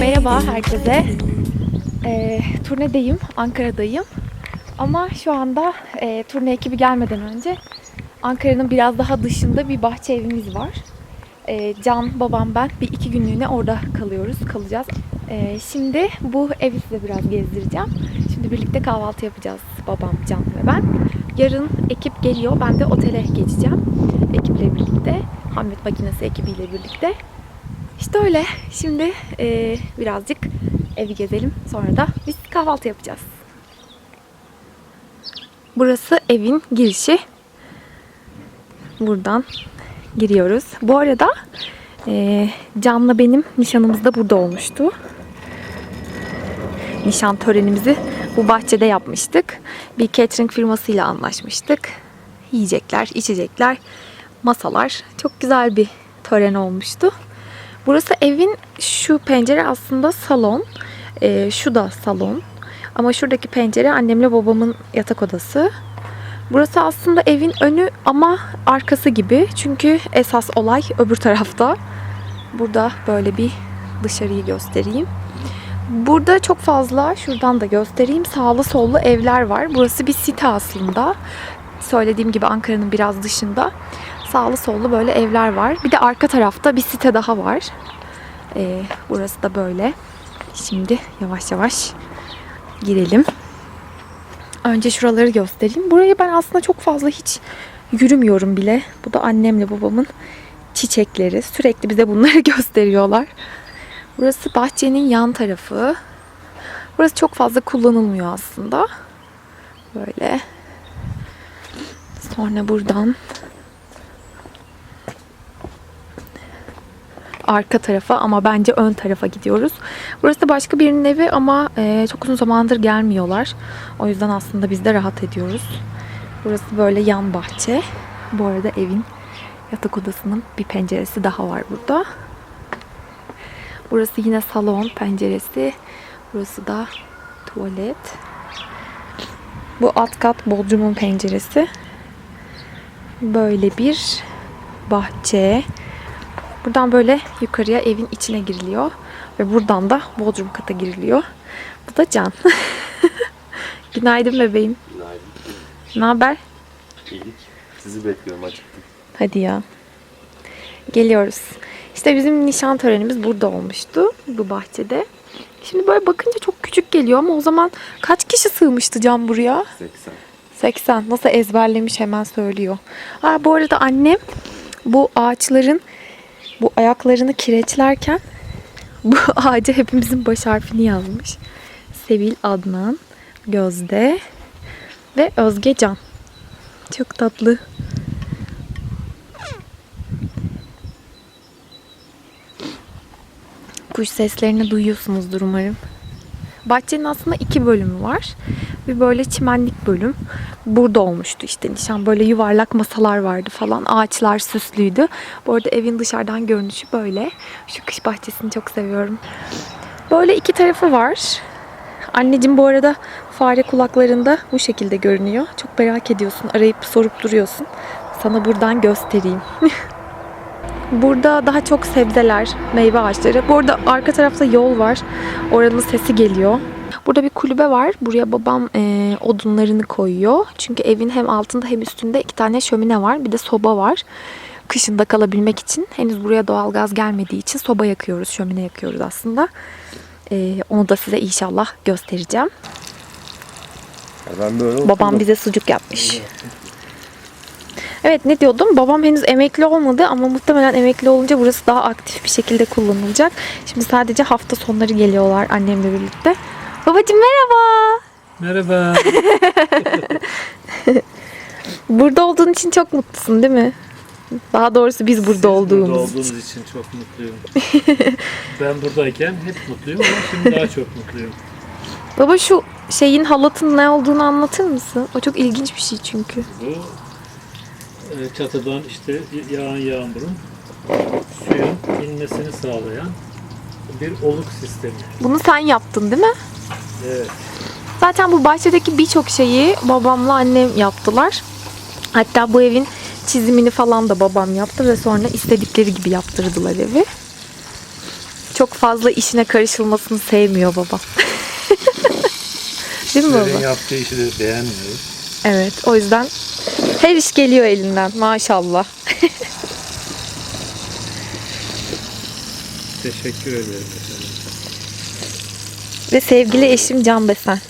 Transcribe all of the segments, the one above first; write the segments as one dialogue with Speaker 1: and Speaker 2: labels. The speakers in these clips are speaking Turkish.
Speaker 1: Merhaba herkese. Ee, turnedeyim, Ankara'dayım. Ama şu anda e, turne ekibi gelmeden önce Ankara'nın biraz daha dışında bir bahçe evimiz var. Ee, Can, babam, ben bir iki günlüğüne orada kalıyoruz, kalacağız. Ee, şimdi bu evi size biraz gezdireceğim. Şimdi birlikte kahvaltı yapacağız babam, Can ve ben. Yarın ekip geliyor, ben de otele geçeceğim ekiple birlikte. Hamlet makinesi ekibiyle birlikte. İşte öyle. Şimdi e, birazcık evi gezelim. Sonra da biz kahvaltı yapacağız. Burası evin girişi. Buradan giriyoruz. Bu arada e, Can'la benim nişanımız da burada olmuştu. Nişan törenimizi bu bahçede yapmıştık. Bir catering firmasıyla anlaşmıştık. Yiyecekler, içecekler, masalar. Çok güzel bir tören olmuştu. Burası evin şu pencere aslında salon. Ee, şu da salon. Ama şuradaki pencere annemle babamın yatak odası. Burası aslında evin önü ama arkası gibi. Çünkü esas olay öbür tarafta. Burada böyle bir dışarıyı göstereyim. Burada çok fazla şuradan da göstereyim sağlı sollu evler var. Burası bir site aslında. Söylediğim gibi Ankara'nın biraz dışında sağlı sollu böyle evler var. Bir de arka tarafta bir site daha var. Ee, burası da böyle. Şimdi yavaş yavaş girelim. Önce şuraları göstereyim. Burayı ben aslında çok fazla hiç yürümüyorum bile. Bu da annemle babamın çiçekleri. Sürekli bize bunları gösteriyorlar. Burası bahçenin yan tarafı. Burası çok fazla kullanılmıyor aslında. Böyle. Sonra buradan arka tarafa ama bence ön tarafa gidiyoruz. Burası da başka birinin evi ama e, çok uzun zamandır gelmiyorlar. O yüzden aslında biz de rahat ediyoruz. Burası böyle yan bahçe. Bu arada evin yatak odasının bir penceresi daha var burada. Burası yine salon penceresi. Burası da tuvalet. Bu alt kat bodrumun penceresi. Böyle bir bahçe. Buradan böyle yukarıya evin içine giriliyor. Ve buradan da bodrum kata giriliyor. Bu da Can. Günaydın bebeğim.
Speaker 2: Günaydın.
Speaker 1: Ne haber?
Speaker 2: İyilik. Sizi bekliyorum acıktım.
Speaker 1: Hadi ya. Geliyoruz. İşte bizim nişan törenimiz burada olmuştu. Bu bahçede. Şimdi böyle bakınca çok küçük geliyor ama o zaman kaç kişi sığmıştı Can buraya?
Speaker 2: 80.
Speaker 1: 80. Nasıl ezberlemiş hemen söylüyor. Ha, bu arada annem bu ağaçların bu ayaklarını kireçlerken bu ağaca hepimizin baş harfini yazmış. Sevil Adnan, Gözde ve Özge Can. Çok tatlı. Kuş seslerini duyuyorsunuzdur umarım. Bahçenin aslında iki bölümü var. Bir böyle çimenlik bölüm. Burada olmuştu işte nişan. Böyle yuvarlak masalar vardı falan. Ağaçlar süslüydü. Bu arada evin dışarıdan görünüşü böyle. Şu kış bahçesini çok seviyorum. Böyle iki tarafı var. Anneciğim bu arada fare kulaklarında bu şekilde görünüyor. Çok merak ediyorsun. Arayıp sorup duruyorsun. Sana buradan göstereyim. Burada daha çok sebzeler, meyve ağaçları. Bu arada arka tarafta yol var. Oranın sesi geliyor. Burada bir kulübe var. Buraya babam e, odunlarını koyuyor. Çünkü evin hem altında hem üstünde iki tane şömine var. Bir de soba var. Kışında kalabilmek için. Henüz buraya doğalgaz gelmediği için soba yakıyoruz, şömine yakıyoruz aslında. E, onu da size inşallah göstereceğim.
Speaker 2: Ben böyle
Speaker 1: Babam bize sucuk yapmış. Evet ne diyordum? Babam henüz emekli olmadı ama muhtemelen emekli olunca burası daha aktif bir şekilde kullanılacak. Şimdi sadece hafta sonları geliyorlar annemle birlikte. Babacım merhaba.
Speaker 3: Merhaba.
Speaker 1: Burada olduğun için çok mutlusun değil mi? Daha doğrusu biz burada
Speaker 3: Siz
Speaker 1: olduğumuz
Speaker 3: burada
Speaker 1: için.
Speaker 3: olduğunuz için çok mutluyum. ben buradayken hep mutluyum ama şimdi daha çok mutluyum.
Speaker 1: Baba şu şeyin halatın ne olduğunu anlatır mısın? O çok ilginç bir şey çünkü.
Speaker 3: Bu çatıdan işte yağan yağmurun suyun inmesini sağlayan bir oluk sistemi.
Speaker 1: Bunu sen yaptın değil mi?
Speaker 3: Evet.
Speaker 1: Zaten bu bahçedeki birçok şeyi babamla annem yaptılar. Hatta bu evin çizimini falan da babam yaptı ve sonra istedikleri gibi yaptırdılar evi. Çok fazla işine karışılmasını sevmiyor babam. Değil mi baba?
Speaker 3: yaptığı işi de beğenmiyoruz.
Speaker 1: Evet o yüzden her iş geliyor elinden maşallah.
Speaker 3: Teşekkür ederim.
Speaker 1: Ve sevgili eşim Can Besen.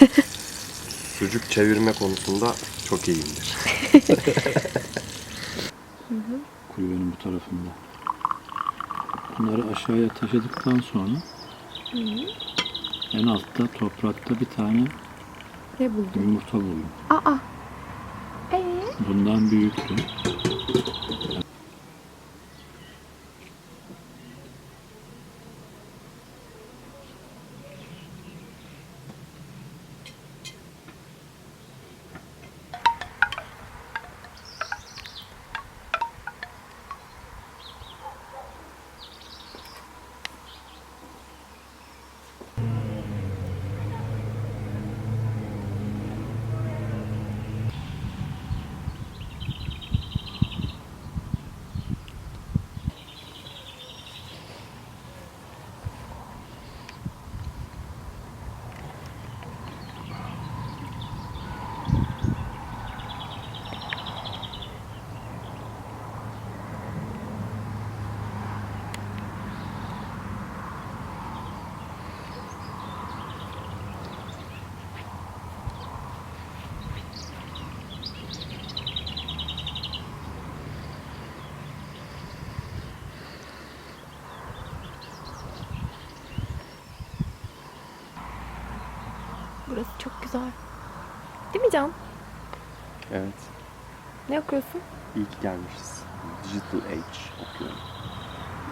Speaker 2: Sucuk çevirme konusunda çok iyiyimdir.
Speaker 3: Kulübenin bu tarafında. Bunları aşağıya taşıdıktan sonra en altta toprakta bir tane
Speaker 1: Ne buldun?
Speaker 3: yumurta buldum.
Speaker 1: Aa. Ee?
Speaker 3: Bundan büyüktü.
Speaker 1: Burası çok güzel. Değil mi Can?
Speaker 2: Evet.
Speaker 1: Ne okuyorsun?
Speaker 2: İyi ki gelmişiz. Digital Age okuyorum.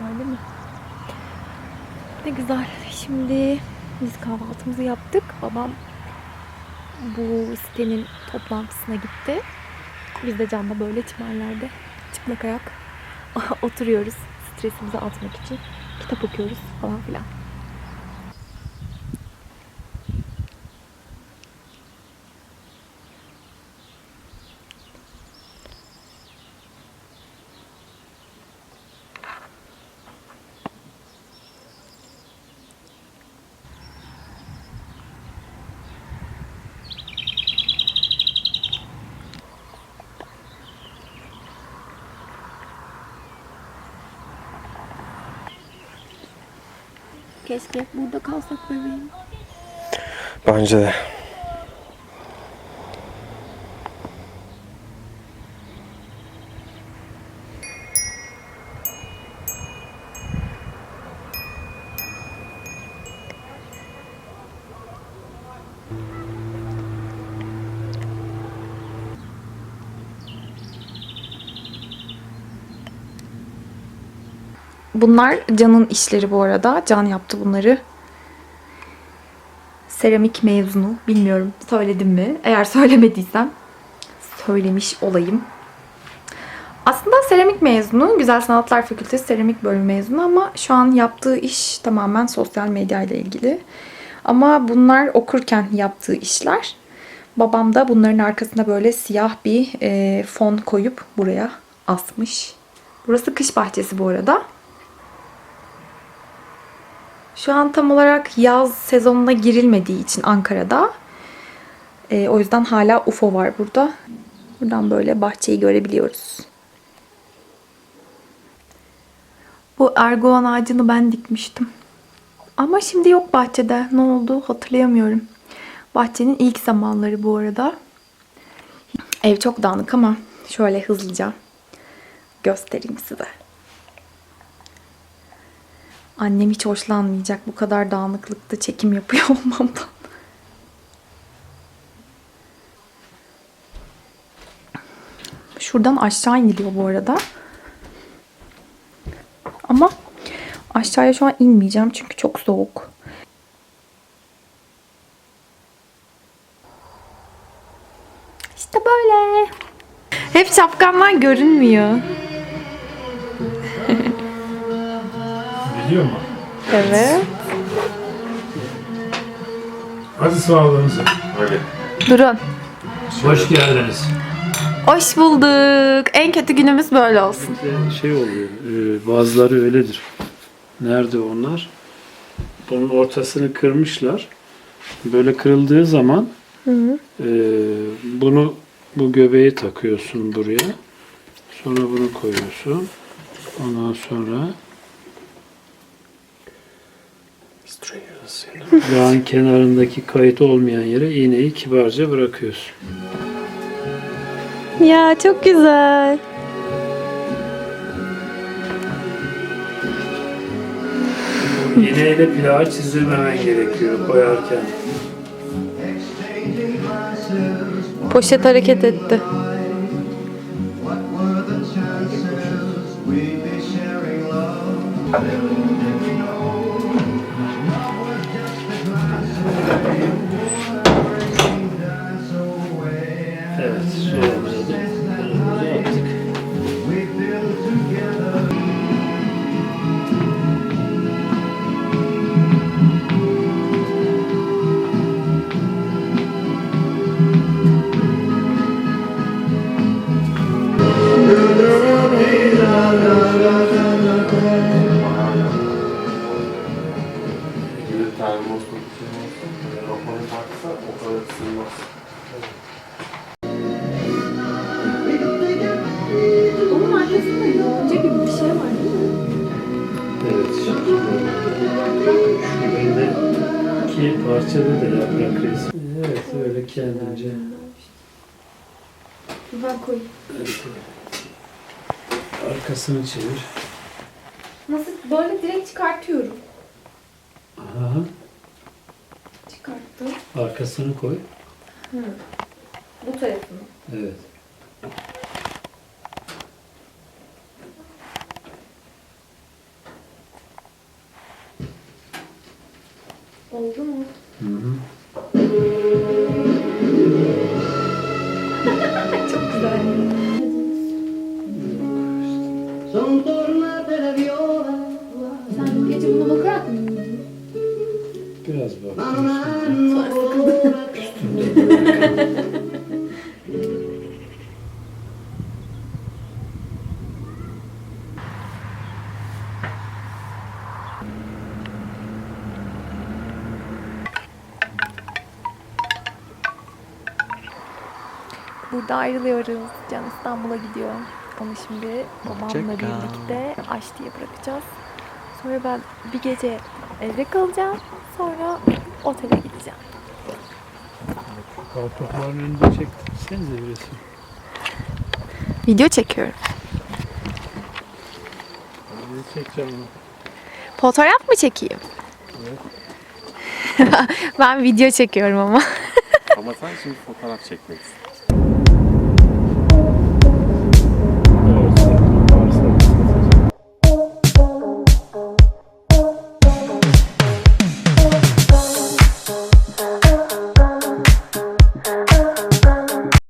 Speaker 1: Öyle mi? Ne güzel. Şimdi biz kahvaltımızı yaptık. Babam bu sitenin toplantısına gitti. Biz de Can'la böyle çimenlerde çıplak ayak oturuyoruz. Stresimizi atmak için. Kitap okuyoruz falan filan. Keşke burada kalsak bebeğim.
Speaker 2: Bence de.
Speaker 1: Bunlar Can'ın işleri bu arada. Can yaptı bunları. Seramik mezunu. Bilmiyorum söyledim mi? Eğer söylemediysem söylemiş olayım. Aslında seramik mezunu. Güzel Sanatlar Fakültesi seramik bölümü mezunu ama şu an yaptığı iş tamamen sosyal medya ile ilgili. Ama bunlar okurken yaptığı işler. Babam da bunların arkasına böyle siyah bir e, fon koyup buraya asmış. Burası kış bahçesi bu arada. Şu an tam olarak yaz sezonuna girilmediği için Ankara'da. e, o yüzden hala UFO var burada. Buradan böyle bahçeyi görebiliyoruz. Bu erguvan ağacını ben dikmiştim. Ama şimdi yok bahçede. Ne oldu hatırlayamıyorum. Bahçenin ilk zamanları bu arada. Ev çok dağınık ama şöyle hızlıca göstereyim size. Annem hiç hoşlanmayacak bu kadar dağınıklıkta çekim yapıyor olmamdan. Şuradan aşağı iniliyor bu arada. Ama aşağıya şu an inmeyeceğim çünkü çok soğuk. İşte böyle. Hep şapkamdan görünmüyor.
Speaker 3: Biliyor mu?
Speaker 1: Evet.
Speaker 3: Hadi sağlığınıza.
Speaker 2: Hadi.
Speaker 1: Durun.
Speaker 3: Hoş geldiniz.
Speaker 1: Hoş bulduk. En kötü günümüz böyle olsun.
Speaker 3: Şey oluyor, e, bazıları öyledir. Nerede onlar? Bunun ortasını kırmışlar. Böyle kırıldığı zaman e, bunu bu göbeği takıyorsun buraya. Sonra bunu koyuyorsun. Ondan sonra yağın kenarındaki kayıt olmayan yere iğneyi kibarca bırakıyorsun.
Speaker 1: Ya çok güzel.
Speaker 3: İğneyle plağı çizdirmemen gerekiyor koyarken.
Speaker 1: Poşet hareket etti.
Speaker 3: Evet, suyumuzu da attık.
Speaker 2: Tane Moskova olsun. Raporun varsa o kadar ısınmaz.
Speaker 3: Evet. Şuradaki parçada da yaprak resmi. Evet, öyle kendince.
Speaker 1: Ben koyayım.
Speaker 3: Evet. Arkasını çevir.
Speaker 1: Nasıl? Böyle direkt çıkartıyorum.
Speaker 3: Aha,
Speaker 1: Çıkarttım.
Speaker 3: arkasını koy.
Speaker 1: Bu tarafını.
Speaker 3: Evet.
Speaker 1: Sen gece buna bakarak mı uyudun?
Speaker 3: Biraz bak.
Speaker 1: Burada ayrılıyoruz. Can İstanbul'a gidiyor. Onu şimdi babamla birlikte Aşti'ye bırakacağız. Sonra ben bir gece evde kalacağım. Sonra otele gideceğim.
Speaker 3: Kartopların önünde çektirsenize bir resim.
Speaker 1: Video çekiyorum.
Speaker 3: Bir çekeceğim onu.
Speaker 1: Fotoğraf mı çekeyim? ben video çekiyorum ama.
Speaker 2: Ama sen şimdi fotoğraf çekmek istiyorsun.